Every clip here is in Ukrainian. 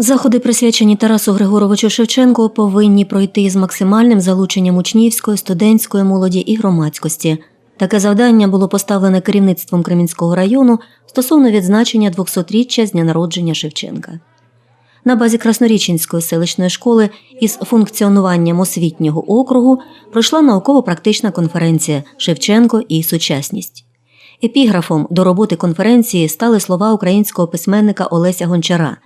Заходи, присвячені Тарасу Григоровичу Шевченку, повинні пройти з максимальним залученням учнівської, студентської молоді і громадськості. Таке завдання було поставлене керівництвом Кремінського району стосовно відзначення 200-річчя з дня народження Шевченка. На базі Красноріченської селищної школи із функціонуванням освітнього округу пройшла науково-практична конференція Шевченко і сучасність. Епіграфом до роботи конференції стали слова українського письменника Олеся Гончара.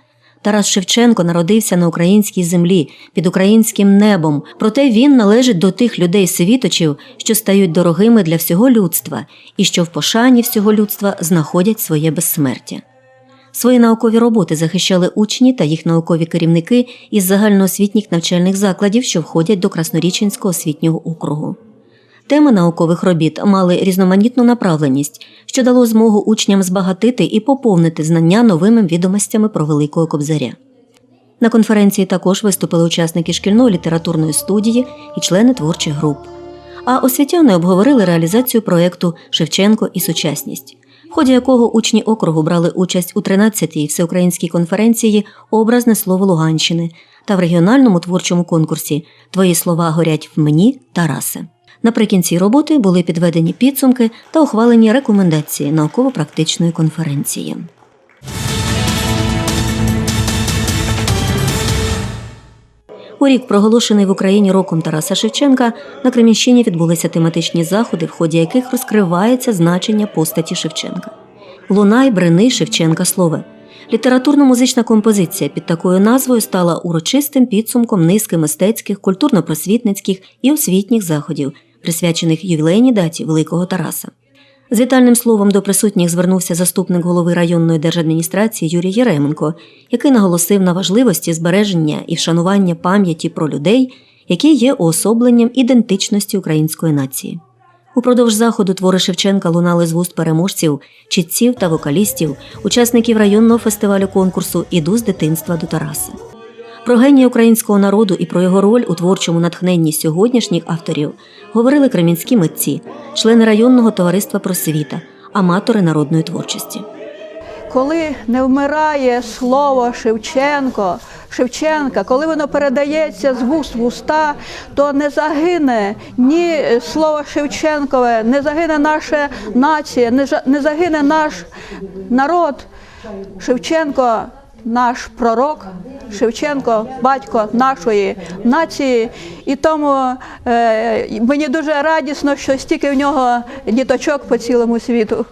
Тарас Шевченко народився на українській землі під українським небом, проте він належить до тих людей світочів, що стають дорогими для всього людства і що в пошані всього людства знаходять своє безсмертя. Свої наукові роботи захищали учні та їх наукові керівники із загальноосвітніх навчальних закладів, що входять до Красноріченського освітнього округу. Теми наукових робіт мали різноманітну направленість, що дало змогу учням збагатити і поповнити знання новими відомостями про Великого Кобзаря. На конференції також виступили учасники шкільної літературної студії і члени творчих груп. А освітяни обговорили реалізацію проєкту Шевченко і сучасність, в ході якого учні округу брали участь у 13-й всеукраїнській конференції Образне слово Луганщини та в регіональному творчому конкурсі Твої слова горять в мені, Тарасе. Наприкінці роботи були підведені підсумки та ухвалені рекомендації науково-практичної конференції. У рік, проголошений в Україні роком Тараса Шевченка, на Кремінщині відбулися тематичні заходи, в ході яких розкривається значення постаті Шевченка. Лунай брени Шевченка слове. Літературно-музична композиція під такою назвою стала урочистим підсумком низки мистецьких, культурно-просвітницьких і освітніх заходів, присвячених ювілейній даті Великого Тараса. З вітальним словом до присутніх звернувся заступник голови районної держадміністрації Юрій Єременко, який наголосив на важливості збереження і вшанування пам'яті про людей, які є уособленням ідентичності української нації. Упродовж заходу твори Шевченка лунали з вуст переможців, читців та вокалістів, учасників районного фестивалю конкурсу Іду з дитинства до Тараса. Про генія українського народу і про його роль у творчому натхненні сьогоднішніх авторів говорили кремінські митці, члени районного товариства просвіта, аматори народної творчості. Коли не вмирає слово Шевченко, Шевченка, коли воно передається з вуст в уста, то не загине ні слово Шевченкове, не загине наша нація, не не загине наш народ. Шевченко наш пророк, Шевченко батько нашої нації. І тому е, мені дуже радісно, що стільки в нього діточок по цілому світу.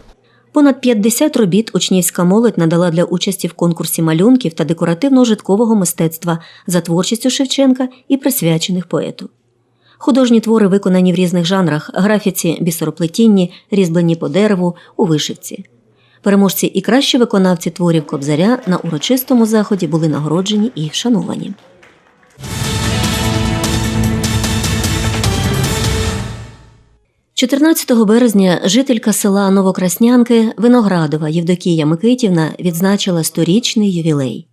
Понад 50 робіт учнівська молодь надала для участі в конкурсі малюнків та декоративно-житкового мистецтва за творчістю Шевченка і присвячених поету. Художні твори виконані в різних жанрах графіці, бісероплетінні, різьблені по дереву, у вишивці. Переможці і кращі виконавці творів Кобзаря на урочистому заході були нагороджені і вшановані. – 14 березня жителька села Новокраснянки Виноградова Євдокія Микитівна відзначила сторічний ювілей.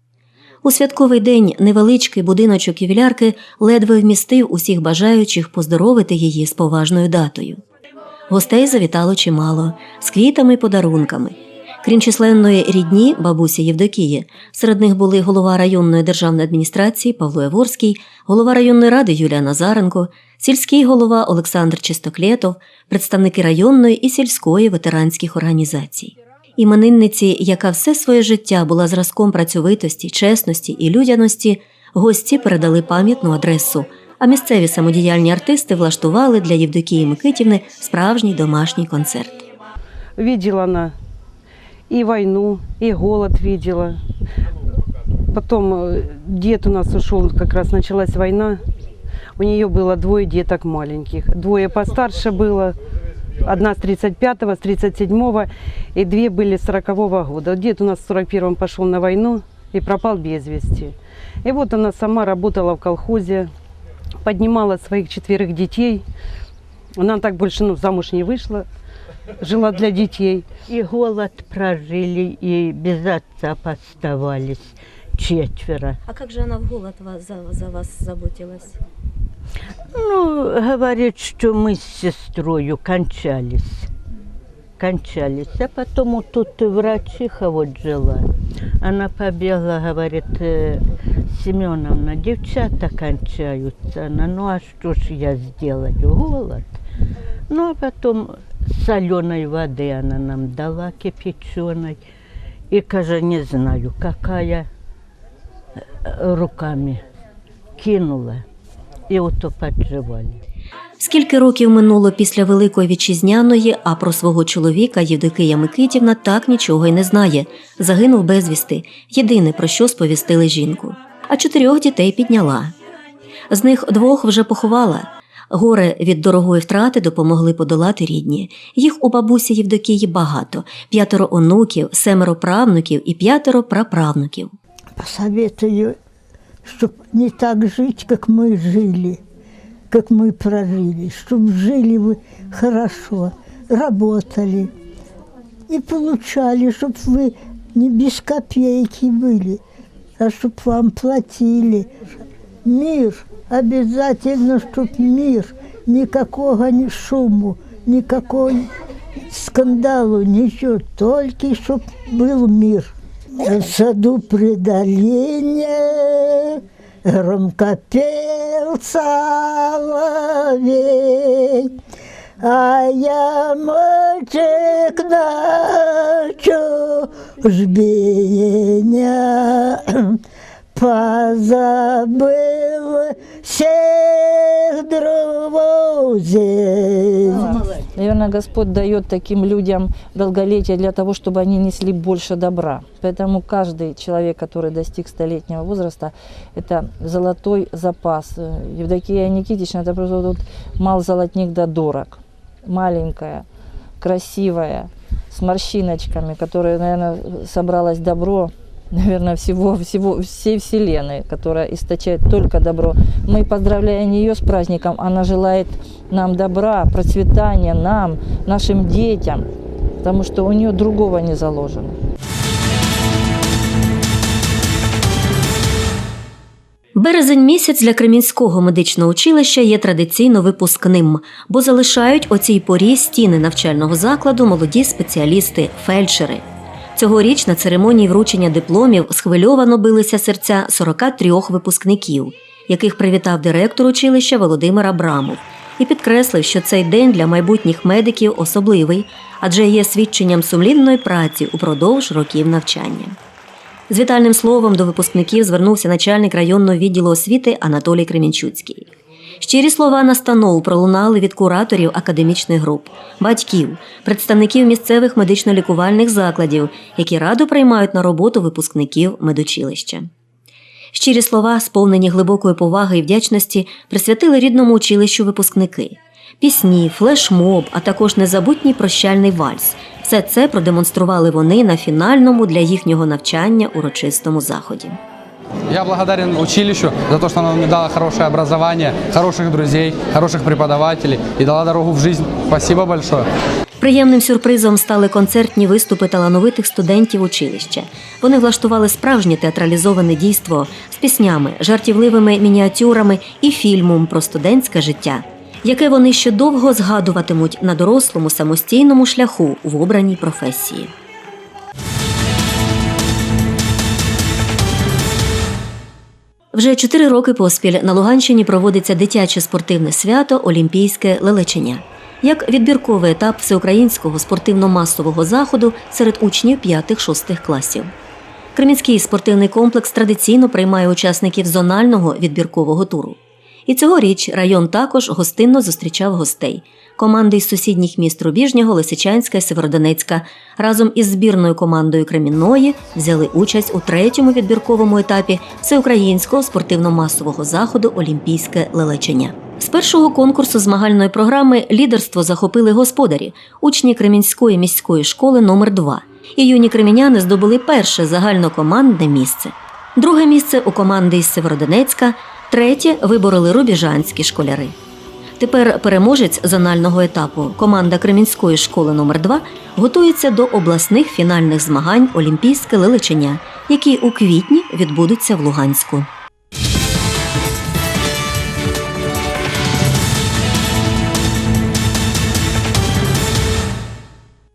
У святковий день невеличкий будиночок ювілярки ледве вмістив усіх бажаючих поздоровити її з поважною датою. Гостей завітало чимало з квітами й подарунками. Крім численної рідні бабусі Євдокії, серед них були голова районної державної адміністрації Павло Яворський, голова районної ради Юлія Назаренко, сільський голова Олександр Чистоклєтов, представники районної і сільської ветеранських організацій. Іменинниці, яка все своє життя була зразком працьовитості, чесності і людяності, гості передали пам'ятну адресу. А місцеві самодіяльні артисти влаштували для Євдокії Микитівни справжній домашній концерт. Видела она и войну, и голод видела. Потом э, дед у нас ушел, как раз началась война. У нее было двое деток маленьких. Двое постарше было. Одна с 35-го, с 37-го, и две были с 40-го года. Дед у нас в 41-м пошел на войну и пропал без вести. И вот она сама работала в колхозе, поднимала своих четверых детей. Она так больше ну, замуж не вышла, жила для детей. И голод прожили, и без отца поставались четверо. А как же она в голод за, за вас заботилась? Ну, говорит, что мы с сестрой кончались. Кончались. А потом вот тут врачиха вот жила. Она побегла, говорит, «Э, Семеновна, девчата кончаются. Она, ну а что ж я сделать? Голод. Ну а потом соленой воды она нам дала, кипяченой. И, каже, не знаю, какая э, руками кинула. І ото подживали. Скільки років минуло після Великої вітчизняної, а про свого чоловіка Євдокия Микитівна так нічого й не знає. Загинув безвісти. Єдине, про що сповістили жінку. А чотирьох дітей підняла. З них двох вже поховала. Горе від дорогої втрати допомогли подолати рідні. Їх у бабусі Євдокії багато: п'ятеро онуків, семеро правнуків і п'ятеро праправнуків. посоветую, чтобы не так жить, как мы жили, как мы прожили, чтобы жили вы хорошо, работали и получали, чтобы вы не без копейки были, а чтобы вам платили. Мир, Обязательно, чтоб мир, никакого ни шуму, никакой скандалу, ничего, только чтоб был мир. В саду при долине громко пел соловей, а я мальчик на чужбине позабыл всех друзей. Наверное, Господь дает таким людям долголетие для того, чтобы они несли больше добра. Поэтому каждый человек, который достиг столетнего возраста, это золотой запас. Евдокия Никитична, это просто вот мал золотник да дорог. Маленькая, красивая, с морщиночками, которая, наверное, собралось добро, наверное, всего, всего, всей вселенной, которая источает только добро. Мы поздравляем ее с праздником. Она желает нам добра, процветания, нам, нашим детям, потому что у нее другого не заложено. Березень місяць для Кремінського медичного училища є традиційно випускним, бо залишають о цій порі стіни навчального закладу молоді спеціалісти, фельдшери. Цьогоріч на церемонії вручення дипломів схвильовано билися серця 43 випускників, яких привітав директор училища Володимир Абрамов, і підкреслив, що цей день для майбутніх медиків особливий, адже є свідченням сумлінної праці упродовж років навчання. З вітальним словом до випускників звернувся начальник районного відділу освіти Анатолій Кремінчуцький. Щирі слова настанов пролунали від кураторів академічних груп, батьків, представників місцевих медично-лікувальних закладів, які радо приймають на роботу випускників медучилища. Щирі слова, сповнені глибокої поваги і вдячності, присвятили рідному училищу випускники. Пісні, флешмоб, а також незабутній прощальний вальс. Все це продемонстрували вони на фінальному для їхнього навчання урочистому заході. Я благодарен училищу за то, что оно мне дало хорошее образование, хороших друзей, хороших преподавателей и дала дорогу в жизнь. Спасибо большое. Приємним сюрпризом стали концертні виступи талановитих студентів училища. Вони влаштували справжнє театралізоване дійство з піснями, жартівливими мініатюрами і фільмом про студентське життя, яке вони ще довго згадуватимуть на дорослому самостійному шляху в обраній професії. Вже чотири роки поспіль на Луганщині проводиться дитяче спортивне свято Олімпійське лелечення як відбірковий етап всеукраїнського спортивно-масового заходу серед учнів 5-6 класів. Кремінський спортивний комплекс традиційно приймає учасників зонального відбіркового туру. І цьогоріч район також гостинно зустрічав гостей. Команди із сусідніх міст Рубіжнього, Лисичанська і Северодонецька разом із збірною командою Кремінної взяли участь у третьому відбірковому етапі всеукраїнського спортивно-масового заходу Олімпійське лелечення. З першого конкурсу змагальної програми лідерство захопили господарі, учні Кремінської міської школи номер 2 І юні креміняни здобули перше загальнокомандне місце. Друге місце у команди із Северодонецька, третє вибороли рубіжанські школяри. Тепер переможець зонального етапу команда Кремінської школи номер 2 готується до обласних фінальних змагань Олімпійське лелечення, які у квітні відбудуться в Луганську.